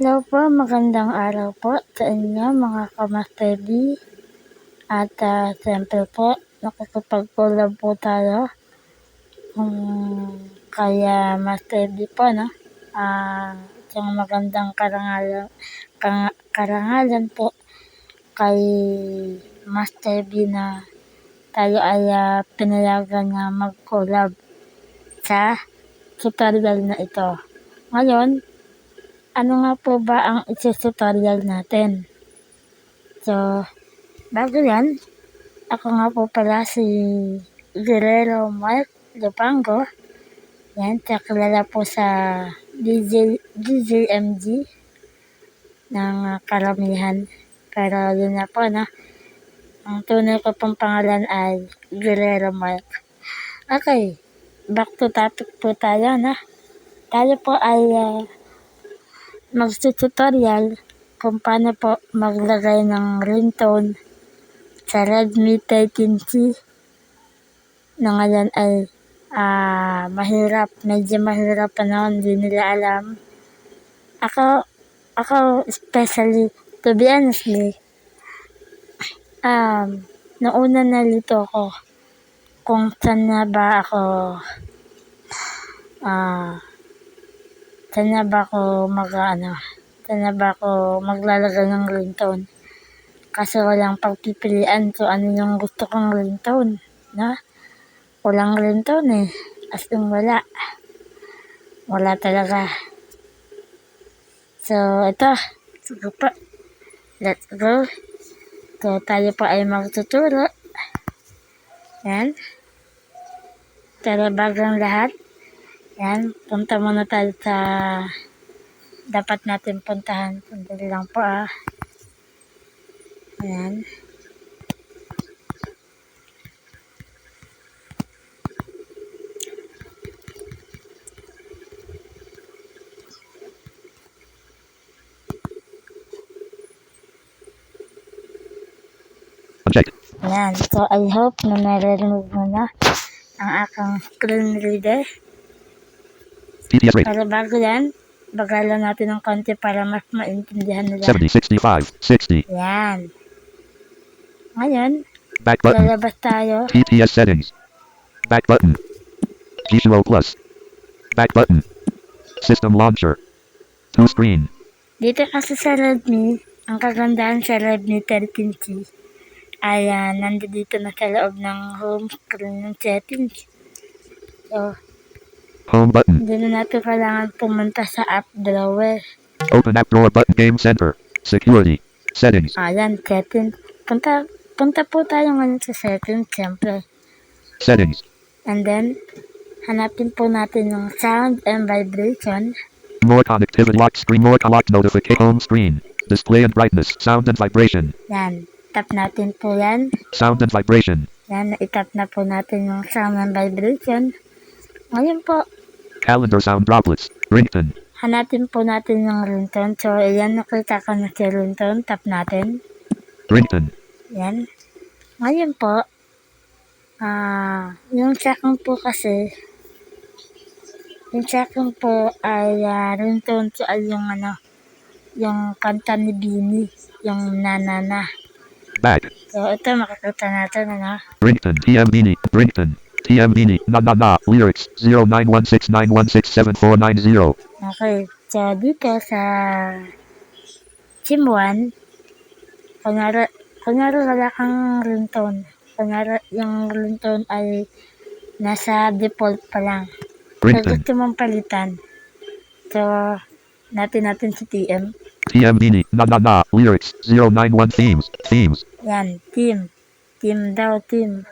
Hello po, magandang araw po sa inyo mga kamastebi. At uh, siyempre po, nakikipag-collab po tayo. Um, kaya Mastebi po, no? Uh, isang magandang karangalan, kang, karangalan po kay Mastebi na tayo ay uh, pinayagan na mag-collab sa tutorial na ito. Ngayon, ano nga po ba ang isi-tutorial natin? So, bago yan, ako nga po pala si Guerrero Mark Lupango. Yan, kilala po sa DJ, DJMG ng karamihan. Pero yun na po, no? Ang tunay ko pong pangalan ay Guerrero Mark. Okay, back to topic po tayo, no? Tayo po ay uh, magtututorial kung paano po maglagay ng ringtone sa Redmi 13C na ngayon ay uh, mahirap, medyo mahirap pa noon, hindi nila alam. Ako, ako especially, to be honestly, um, nauna nalito ako kung saan na ba ako ah, uh, Saan na ba ako mag ano, saan na ba ako maglalagay ng ringtone? Kasi walang pagpipilian so ano yung gusto kong ringtone, no? Walang ringtone eh. As in wala. Wala talaga. So, ito. Sige pa. Let's go. So, tayo pa ay magtuturo. Yan. Pero bagang lahat, yan, punta muna tayo sa dapat natin puntahan. Sandali lang po ah. Ayan. Ayan. So, I hope na nare-remove mo na ang aking screen reader. TTS rate Pero bago yan, bagalan natin ng konti para mas maintindihan nila. 70, 65, 60. Yan. Ngayon, Back button. lalabas tayo. TTS settings. Back button. Visual plus. Back button. System launcher. Two screen. Dito kasi sa Redmi, ang kagandahan sa Redmi 13C ay uh, nandito na sa loob ng home screen ng settings. So, Home button. hindi na natin kailangan pumunta sa app drawer. Open app drawer button. Game center. Security. Settings. Ayan, settings. Punta, punta po tayo ngayon sa settings, siyempre. Settings. And then, hanapin po natin yung sound and vibration. More connectivity. Lock screen. More lock notification. Home screen. Display and brightness. Sound and vibration. Yan, tap natin po yan. Sound and vibration. Yan, itap na po natin yung sound and vibration. Ngayon po, Calendar sound droplets. Ringtone. hanapin po natin yung ringtone. So, ayan, nakita ko na si ringtone. Tap natin. Ringtone. Yan. Ngayon po, ah, yung second po kasi, yung second po ay uh, ringtone so ay yung ano, yung kanta ni Bini, yung nanana. Back. So, ito makikita natin, ano, Ringtone. TM Beanie. Ringtone. TM Beanie. Na na na. Lyrics. 091691674490. Okay. So, dito sa Sim 1, kunyari, kunyari wala kang ringtone. Kunyari, yung ringtone ay nasa default pa lang. Ringtone. gusto mong palitan, so, natin natin si TM. TM Beanie. Na na na. Lyrics. 091 themes. Themes. Yan, team. Team daw, team.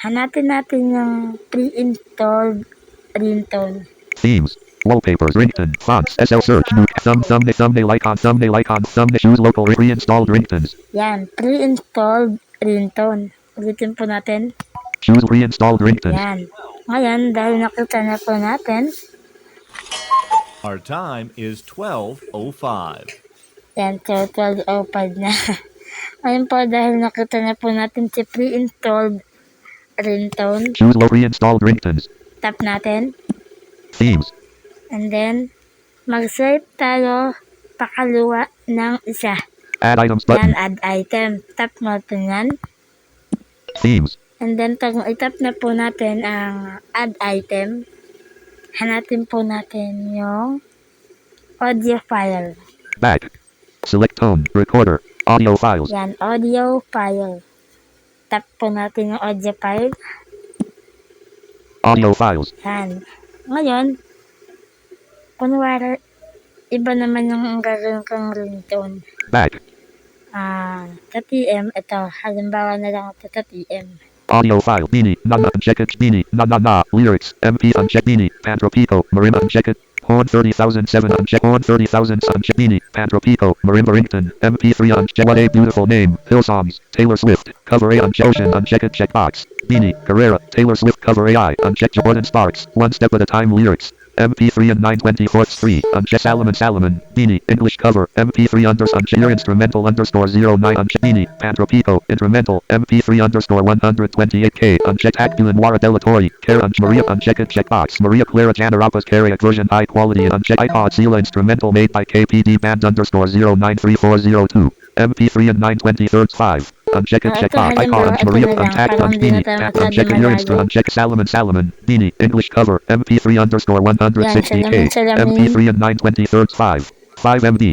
Hanapin natin yung pre-installed ringtone. Themes. Wallpapers. Ringtone. Fonts. SL search. Nuke. Thumb. Thumbnail. Thumbnail icon. Thumbnail icon. Thumbnail. Choose local. Pre-installed ringtones. Yan, pre-installed ringtone. Ulitin po natin. Choose pre-installed ringtones. Yan. Ngayon, dahil nakita na po natin, Our time is 12.05. yan, so 12.05 na. Ngayon po, dahil nakita na po natin si pre-installed ringtone, Choose low pre-installed ringtones. tap natin. Themes. And then, mag-swipe tayo pakaliwa ng isa. Add items Yan, button. add item. Tap natin yan. Themes. And then, pag itap na po natin ang add item, hanapin po natin yung audio file. Back. Select tone. Recorder. Audio files. Yan, audio file. Tap po natin yung audio file. Audio files. Yan. Ngayon, kunwari, iba naman yung gagawin kong ringtone. Back. Ah, sa TM, ito, halimbawa na lang ito TM. Audio file. Beanie. Na na uncheck it. Beanie. Na na na. Lyrics. MP uncheck Beanie. Pantropico. Marimba uncheck it. Horn 30,007 uncheck. Horn 30,000 uncheck Beanie. Pantropico. Marimba Rington. MP3 uncheck. What a beautiful name. Hillsongs. Taylor Swift. Cover A uncheck. Ocean uncheck it. Checkbox. Beanie. Carrera. Taylor Swift. Cover AI. Uncheck Jordan Sparks. One step at a time. Lyrics. MP3 and 924 3. Uncheck Salomon Salomon. Beanie. English cover. MP3 unders uncheck instrumental underscore 09 uncheck Beanie. Pantropico. Instrumental. MP3 underscore 128K. Uncheck Acbulan Wara Delatori. Care unch Maria uncheck it checkbox. Maria Clara Janarapas Carriac version high quality uncheck iPod Sela instrumental made by KPD band underscore 093402. MP3 and 923 5. Uncheck it ito, checkbox. Icon halimbawa, unch ito Maria untagged parang unch hindi Beanie. tayo Pan- your malayo. uncheck Salomon Salomon. Beanie. English cover. MP3 underscore 160K. Salamin, salamin. MP3 and 923 5. 5 MB.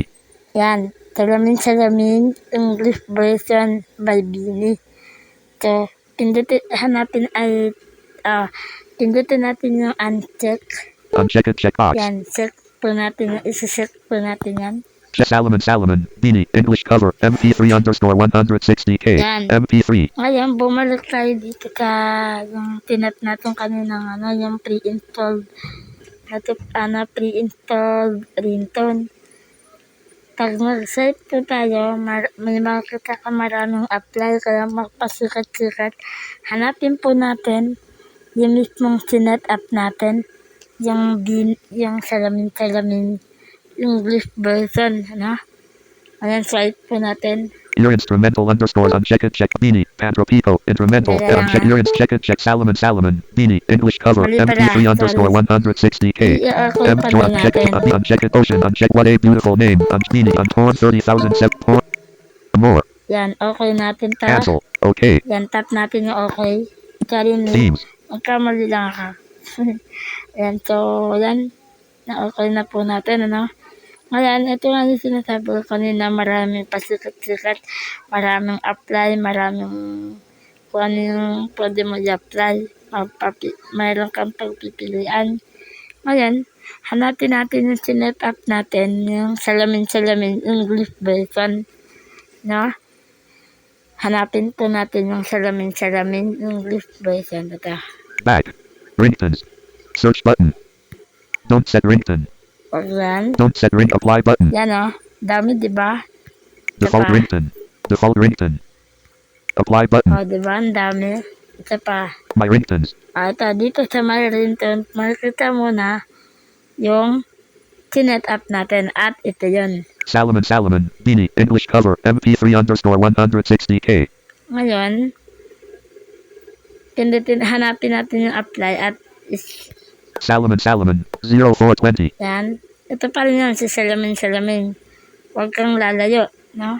Yan, salamin salamin, English version by Bini. So, pindutin, hanapin ay, ah, pindutin natin yung uncheck. Uncheck it checkbox. Yan, check po natin, isa-check po natin yan. Salomon Salomon. Beanie. English cover. MP3 underscore 160K. Yan. MP3. Ngayon, bumalik tayo dito sa yung tinat natin kaninang ano, yung pre-installed natip, ano, pre-installed ringtone. Pag mag-site po tayo, mar- may makikita ka maraming apply, kaya magpasikat-sikat. Hanapin po natin yung mismong sinet up natin, yung, bin, yung salamin-salamin English version, ano? Ayan, swipe po natin. Your instrumental underscore uncheck it check Beanie. Pantropico. Instrumental. Kaya Uncheck your check it check Salomon Salomon. Beanie. English cover. MP3 underscore 160K. I-okay M pa to din uncheck it. Uncheck it. Ocean. Uncheck what a beautiful name. Unch Beanie. Untorn 30,000 sep. Porn. More. Yan, okay natin to. Cancel. Okay. Yan, tap natin yung okay. Ni. Themes. Magkamali lang ako. yan, so, yan. Na okay na po natin, ano? Ngayon, ito nga yung sinasabi ko kanina, maraming pasikat-sikat, maraming apply, maraming kung ano yung pwede mo i-apply. Mayroon kang pagpipilian. Ngayon, hanapin natin yung sinet up natin, yung salamin-salamin English version. No? Hanapin po natin yung salamin-salamin English version. Ito. Back. Ringtones. Search button. Don't set ringtone. Yan. Don't set ring apply button. Yan o. Dami, di ba? Default pa. ringtone. Default ringtone. Apply button. O, di ba? Ang dami. Ito pa. My ringtones. Ah, ito. Dito sa my ringtone, makikita mo na yung sinet up natin. At ito yun. Salomon Salomon. Beanie. English cover. MP3 underscore 160K. Ngayon, pindutin, hanapin natin yung apply at is, Salomon Salomon. 0420. yan. Ito pa rin yun, si Salamin Salamin. Huwag kang lalayo, no?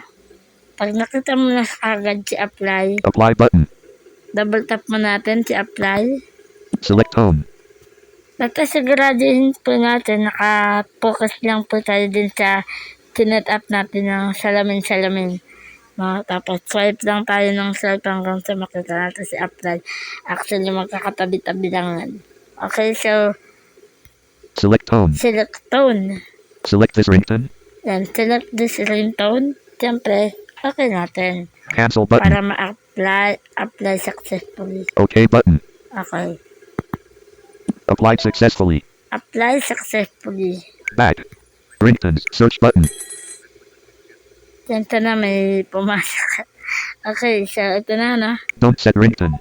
Pag nakita mo na agad si apply, Apply button. double tap mo natin si apply. Select tone. Basta siguraduhin po natin, naka-focus lang po tayo din sa sinet up natin ng salamin-salamin. No, tapos swipe lang tayo ng swipe hanggang sa makita natin si apply. Actually, magkakatabi-tabi lang yan. Okay, so, Select tone. select tone. Select this ringtone. Then select this ringtone. Siyempre, okay natin. Cancel button. Para ma-apply, apply successfully. OK button. Okay. Applied successfully. Apply successfully. Back. Ringtones. Search button. Ito na may pumasok. okay, so ito na, no? Don't set ringtone.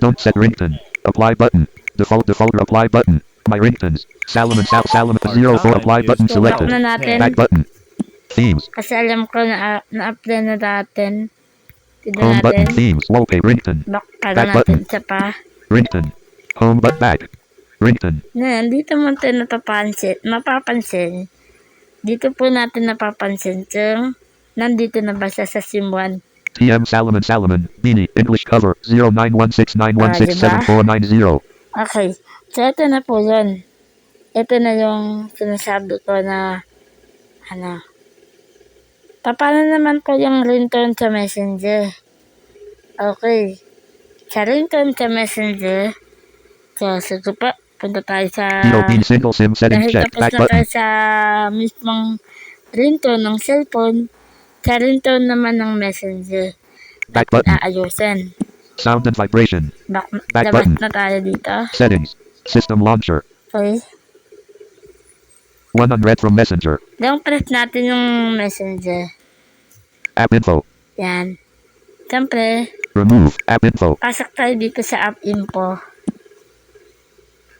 Don't set ringtone. Apply button. Default default apply button. My ringtones. Salomon Sal Salomon 04 apply button So, selected. na natin. Back button. Themes. Kasi alam ko na uh, na-apply na natin. Tignan Home button. natin. Themes. Wallpaper. Ringtone. Back para Back natin button. isa pa. Ringtone. Home but back. Ringtone. Ngayon, dito mo tayo napapansin, mapapansin dito po natin napapansin kung nandito na ba siya sa SIM 1. TM Salomon Salomon, Beanie, English cover, 091691674490. Okay. So, ito na po yun. Ito na yung sinasabi ko na, ano, paano naman po yung ringtone sa messenger? Okay. Sa ringtone sa messenger, so, sige po, punta tayo sa, Bean single SIM settings dahil check, tapos back na tayo sa mismong ringtone ng cellphone, sa ringtone naman ng messenger, back button, aayusin. sound and vibration, Back, Back button. na tayo dito. settings, system launcher, Okay. 1 unread from messenger, Then, press natin yung messenger. app info, Yan. Siyempre, remove, app info, pasok tayo dito sa app info.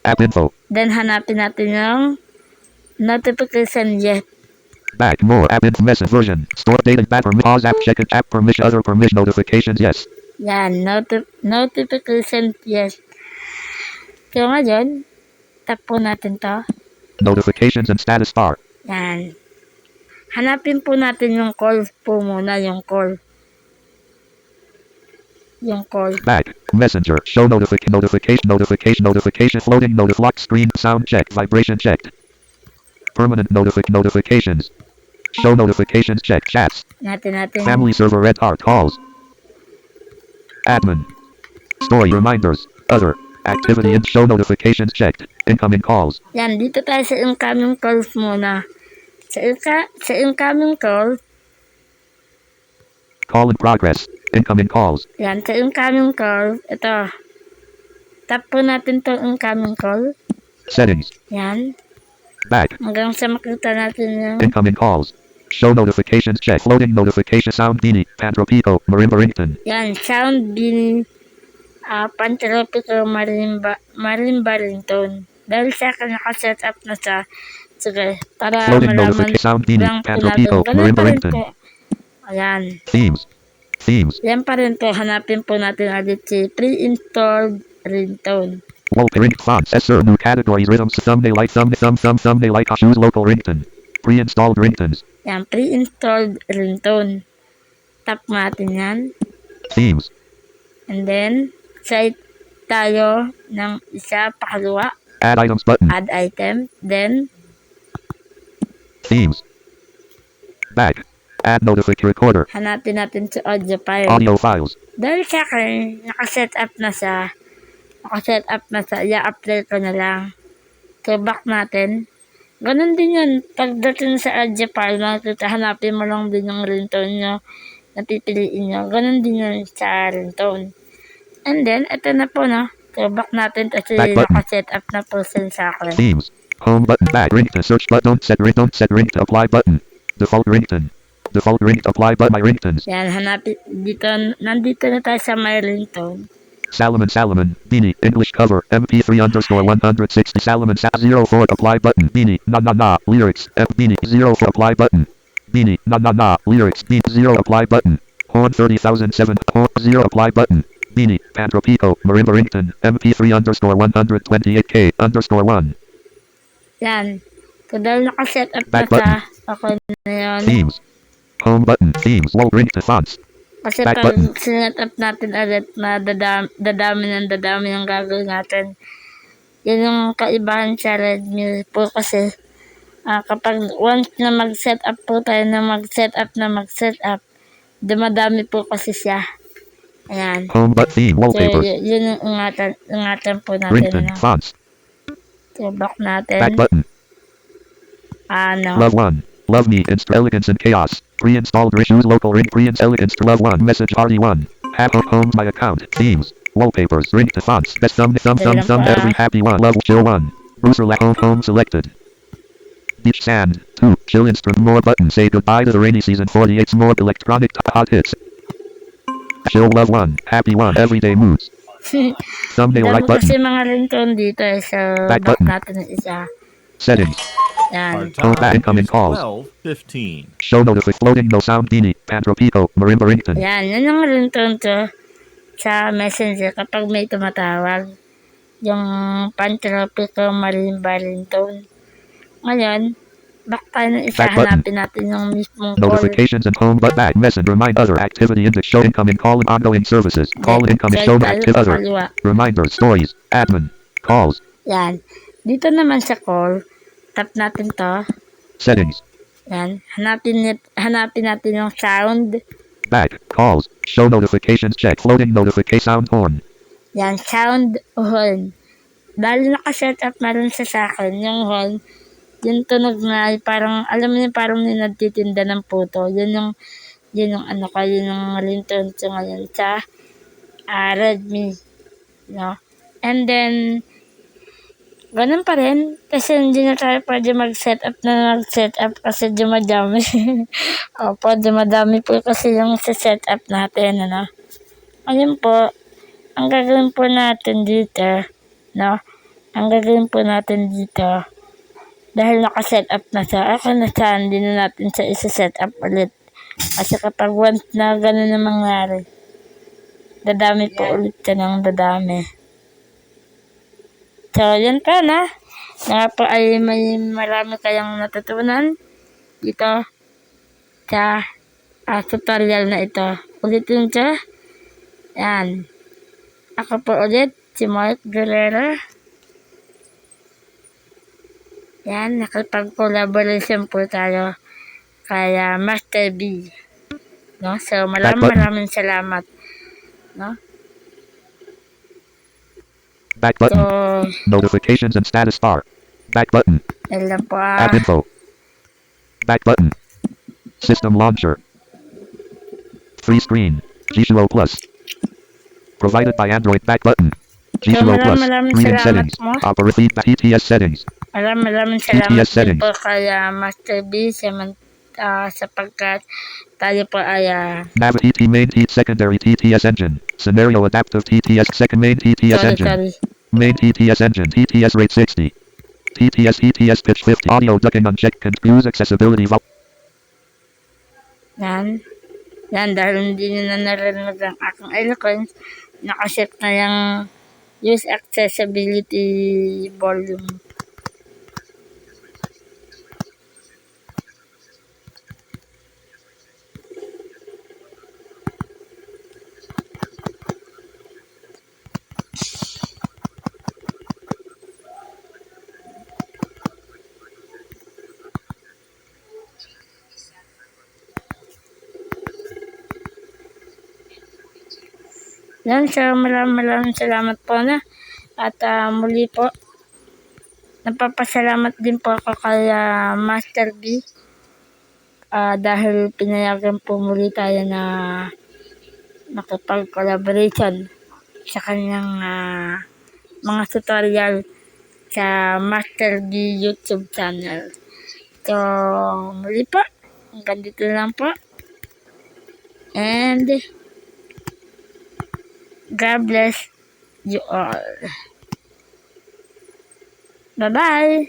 app info, Then, hanapin natin yung notification yet. Back, more, app info message version, store data, back, permi- pause, app, check it, app, permission, other permission, notifications, yes, Yan. Noti- notification yes. So, ngayon, tap po natin to. notifications and status bar, Yan. Hanapin po natin yung call po muna, yung call. Yung call. back, messenger, show notification, notification, notification, notification, floating, notif, lock screen, sound check, vibration checked, permanent notific, notifications, show notifications check, chats, Natin natin. Family server red heart calls. Admin. Story reminders. Other. Activity and show notifications checked. Incoming calls. Yan, dito tayo sa incoming calls muna. Sa, inka- sa incoming call, Call in progress. Incoming calls. yan, sa incoming call, ito. Tap po natin tong incoming call. Settings. Yan. Back. Hanggang sa makita natin yung Incoming calls. Show notifications check. Floating notification sound Dini. Pantropico. Marimba Rington. yan, sound bin uh, pantropical marimba, marimba ringtone. Dahil sa akin nakaset up na sa sige, para Floating malaman notification sound Dini. lang po natin. Pantropico. Marimba pa Rington. Ayan. Themes. Themes. Yan pa rin po, hanapin po natin ulit si pre-installed ringtone. Wallpaper ring fonts. SR new categories rhythms thumbnail light thumb thumb thumb thumbnail like choose local rington. Pre-installed ringtones. Yan, pre-installed ringtone. Tap natin yan. Themes. And then, site tayo ng isa pakalawa, Add items button. add item. Then, Themes. Back. Add notific recorder. hanapin natin si audio file. Audio files. Dahil sa akin, nakaset up na sa nakaset up na sa i-apply ko na lang. So, back natin. Ganun din yun. Pagdating sa file, makikita, hanapin mo lang din yung ringtone nyo na pipiliin nyo. Ganun din yun sa ringtone. And then, ito na po, no? So, back natin kasi nakaset up na po sa akin. Themes. Home button. Back. Ring to search button. Set ring. Don't set ring to apply button. Default rington. Default ring to apply button. My ringtones. Yan, hanapin. Dito, nandito na tayo sa my ringtone. Salomon Salomon. Beanie. English cover. MP3 underscore 160. Salomon Sa 04 apply button. Beanie. Na na na. Lyrics. F Beanie. 04 apply button. Beanie. Na na na. Lyrics. Beat 0 apply button. Horn 30007. Horn 0 apply button. Beanie. Pantropico. Marimba Rington. MP3 underscore 128K underscore 1. Yan. So, dahil nakaset up na Back sa ako. Themes. Home button. Themes. Wall fonts. Kasi back pag button. up natin ulit, madadami, dadami ng dadami ng gagawin natin. Yun yung kaibahan sa Redmi po kasi ah, kapag once na mag-set up po tayo na mag-set up na mag-set up, dumadami po kasi siya. Ayan. Home but theme So, yun yung ingatan, ingatan po natin. Rington Ano. fonts. So, back Back natin. button. Ano. Love one. Love me. Inst elegance and chaos. Pre-installed choose local ring. Pre-inst elegance to love one. Message party one. A home my account. Themes. Wallpapers. Ring to fonts. Best thumb thumb thumb thumb. Every happy one. Love chill one. Bruiser la home home selected. Beach sand. Two. Chill instrument more button. Say goodbye to the rainy season. 48 more electronic hot hits. Chill love one. Happy one. Everyday moods. Thumbnail right button. kasi mga ringtone dito eh. So, Back back, button. natin isa. Settings. Our Yan. Oh, time incoming is calls. 12:15. Show notific floating no sound Dini. Pantropico. Marimba Rington. Yan, yun yung ringtone to sa messenger kapag may tumatawag. Yung pantropico marimba ringtone. Ngayon, back tayo ng isa, hanapin natin yung mismong call. Notifications and home but back message remind other activity index show incoming call and ongoing services. Call incoming show active other. Reminders, stories, admin, calls, Yan. Dito naman sa call, tap natin to. settings, Yan. Hanapin, hanapin natin yung sound. back, calls, show notifications check, floating notification sound horn. Yan, sound horn. Dahil nakaset up na rin sa akin, yung horn, yung tunog na ay parang, alam mo yun, parang may nagtitinda ng puto. Yun yung, yun yung ano ko, yun yung ringtone ko ngayon sa ah, Redmi. No? And then, ganun pa rin. Kasi hindi na tayo pwede mag-set up na mag-set up kasi dumadami. Opo, dumadami po kasi yung set up natin, ano. Ayun po, ang gagawin po natin dito, no? Ang gagawin po natin dito, dahil naka-set up na siya, ako na siya, hindi na natin siya isa-set up ulit. Kasi kapag once na gano'n na mangyari, dadami po ulit siya ng dadami. So, yan pa na. Na po ay may marami kayong natutunan dito sa ah, tutorial na ito. Ulitin ko. Yan. Ako po ulit, si Mark Guerrero. Yan, nakipag-collaboration po tayo kay ah, Master B. No? So, maraming maraming salamat. No? Back So, button, notifications and status bar. Back button, yan lang po ah. app info. Back button, system launcher. Free screen, G Sumo Plus. Provided by Android. Back button. G So, Plus. maraming Screen settings. mo. Opera feed PTS settings. Maraming maraming TTS salamat din settings. po kay ah, Master B sa ah, sapagkat tayo po ay ah, Nav TT main T secondary TTS engine. Scenario adaptive TTS second main TTS sorry, engine. sorry. Main TTS engine. TTS rate 60. TTS TTS pitch 50. Audio ducking unchecked. Confuse accessibility. Vol- Yan. Yan, dahil hindi nyo na narinig ang aking eloquence, nakaset na yung use accessibility volume. Yan, so maraming maraming salamat po na. At ah, muli po, napapasalamat din po ako kay ah, Master B. Ah, dahil pinayagan po muli tayo na nakipag-collaboration sa kanyang ah, mga tutorial sa Master B YouTube channel. So, muli po, hanggang dito lang po. And, God bless you all. Bye-bye.